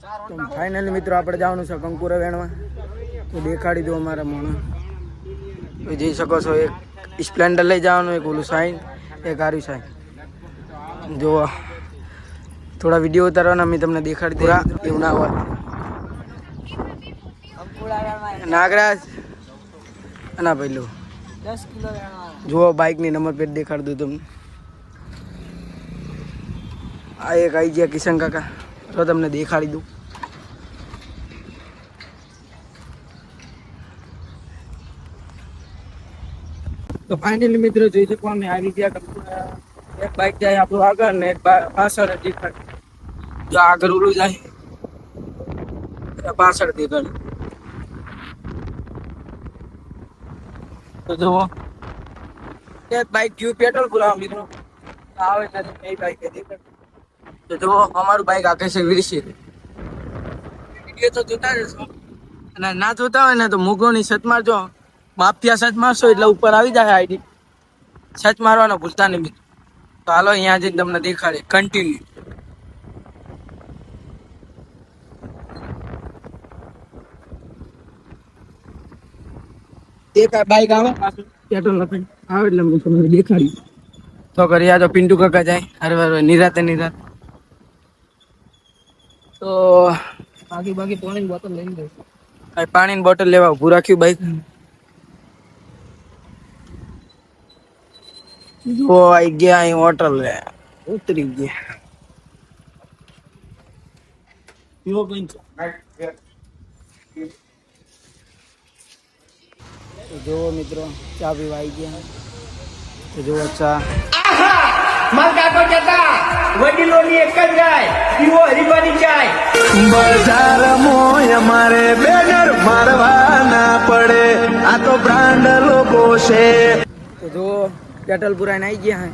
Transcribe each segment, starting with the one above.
તો ફાઇનલી મિત્રો આપણે જવાનું છે કંકુરા વેણમાં તો દેખાડી દો અમારા મોણા. તમે જઈ શકો છો એક સ્પ્લેન્ડર લઈ જવાનું એક ઓલું સાઈન એક આર્યું સાઈન જો થોડા વીડિયો ઉતારવાના અમે તમને દેખાડી દે એવું ના હોય. નાગરાજ. ના પેલું જુઓ બાઇકની નંબર પ્લેટ દેખાડી દઉં તમને. આ એક આવી ગયા કિશન કાકા. તો તમને દેખાડી દઉં. તો ફાઇનલી મિત્રો જોઈ શકો ને આવી ગયા. એક બાઇક જાય આપણું આગળ ને એક પાછળ દેખાડ જો આગળ ઓલું જાય. પાછળ દેખાડ તો જુઓ. એક બાઇક ગયું, પેટ્રોલ પુરાવા મિત્રો. આવે નથી એ બાઇક દેખાડ. તો જો અમારું બાઇક આપે છે વીરશી વીડિયો તો જોતા જશો અને ના જોતા હોય ને તો મુગોની સત મારજો. માફિયા સચ મારશો એટલે ઉપર આવી જાય આઈડી. છત મારવાનો ભૂલતા નહીં મિત્રો તો હાલો અહીંયા જઈને તમને દેખાડે કન્ટિન્યુ એક બાઈક આવે પેટ્રોલ લખાય આવે એટલે હું તમને દેખાડી તો કરી આ તો પિન્ટુ કાકા જાય. હર અરે નિરાતે નિરાત. તો બાકી બાકી પાણી બોટલ લઈ જઈશ આ પાણીની બોટલ લેવા ઉભું રાખ્યું બાઈક જો આઈ ગયા અહીં હોટલ લે ઉતરી ગયા. પીવો કઈ તો મિત્રો ચા પીવા આવી ગયા. તો જુઓ ચા બજાર મોય અમારે બેનર મારવાના પડે. આ તો બ્રાન્ડ લોકો છે. તો જો પેટ્રોલ પુરાઈને આવી ગયા હે.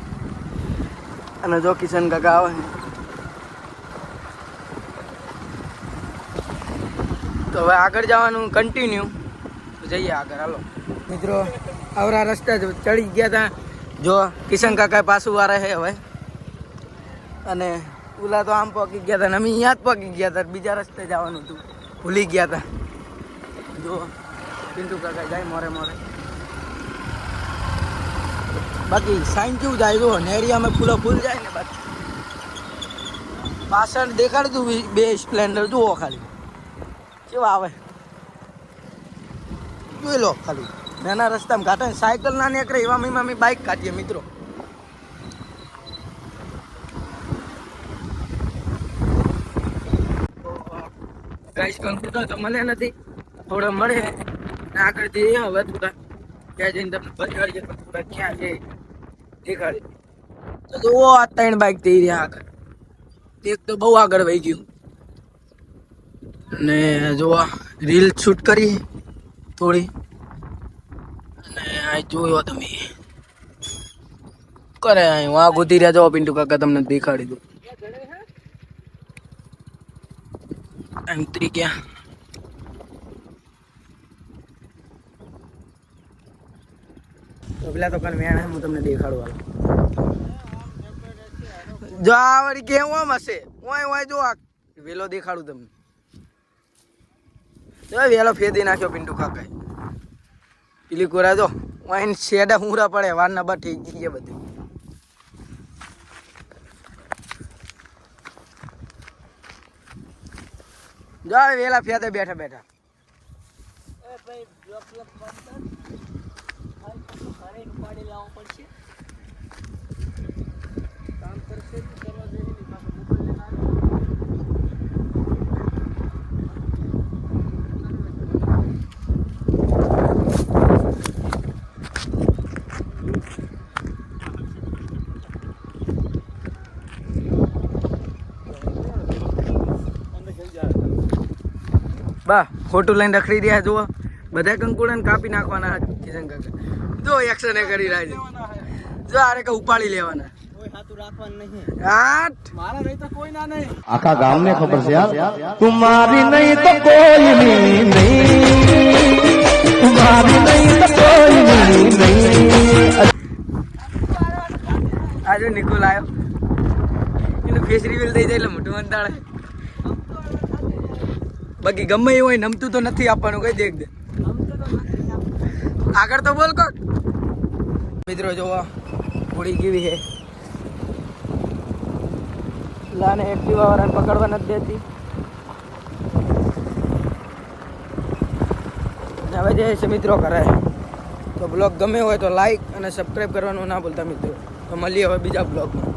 અને જો કિશન કાકા આવે. તો હવે આગળ જવાનું કન્ટિન્યુ તો જઈએ આગળ હાલો. મિત્રો આવરા રસ્તા જ ચડી ગયા હતા જો કિશન કાકા પાછું વારે છે હવે. અને ઓલા તો આમ પહોંચી ગયા હતા ને અમે અહીંયા જ પહોંચી ગયા હતા બીજા રસ્તે જવાનું હતું. ભૂલી ગયા હતા જો, પિન્ટુ કાકા જાય મોરે મોરે. બાકી સાઈન કેવું જાય? જો અમે ફૂલો ફૂલ જાય ને બાકી. પાછળ દેખાડી દઉં બે સ્પ્લેન્ડર, જુઓ ખાલી. કેવા આવે? જોઈ લો ખાલી. નાના રસ્તામાં ઘાટા સાયકલ ના નીકળે, એવા મમ્મી બાઇક કાઢીએ મિત્રો. ગાઈસ કંકુતર તો મને નથી, થોડા મળે. ને આગળથી એ હવે થોડા ત્યાં જઈને તમને બતાડીએ પણ થોડા ક્યાં છે. દેખાડી. તો જુઓ, આ ત્રણ બાઇક થઈ રહ્યા આગળ. એક તો બહુ આગળ વહી ગયું. ને જોવા રીલ શૂટ કરી. થોડી. અને આ જોયો તમે. કરે અહીં વાઘ ઉધી રહ્યા જાઓ, પિન્ટુ કાકા તમને દેખાડી દઉં. એમ ઉતરી ગયા તો પેલા તો કણ વેણ હું તમને દેખાડું જો આ વળી કેવું આમ હશે? ઓય ઓય જો આ વેલો દેખાડું તમને. જો વેલો ફેદી નાખ્યો પિન્ટુ કાકાએ. પેલી કોરા જો વાઈન શેડા હુંરા પડે વારના બા થઈ ગઈ બધી. જો આ વેલા ફેદે બેઠા બેઠા. ઘરે ઉપાડી લાવવું પડશે. કામ કરશે કરવા દે ને પાછો મોબાઈલ લઈને આવ્યો. બા ખોટું લઈને રખડી રહ્યા જુઓ. બધા કંકુડાને કાપી નાખવાના કિશન કાકા. જો એક્શન કરી રહ્યા છે. જો આરે કે ઉપાડી લેવાના. આખા ગામ રાખવાનું નહીં. આઠ. મારા નહીં તો કોઈ ના નહીં. આખા ગામને ખબર છે યાર તુમારી નહીં તો કોઈ નહીં. તુમારી નહીં તો કોઈ નહીં. આજે નિકોલ આવ્યો એનું ફેસ રિવીલ થઈ જાય એટલે મોટું અંતાળે. બાકી ગમે એ હોય, નમતું તો નથી આપવાનું કઈ દેખ દે. આગળ તો બોલ કોક મિત્રો, જોવા ઘોડી કેવી છે? લાને એક્ટિવા વાળાને પકડવા નથી દેતી. હવે જે છે મિત્રો કરે તો બ્લોગ ગમે હોય તો લાઈક અને સબસ્ક્રાઈબ કરવાનું ના ભૂલતા મિત્રો. તો મળીએ હવે બીજા બ્લોગમાં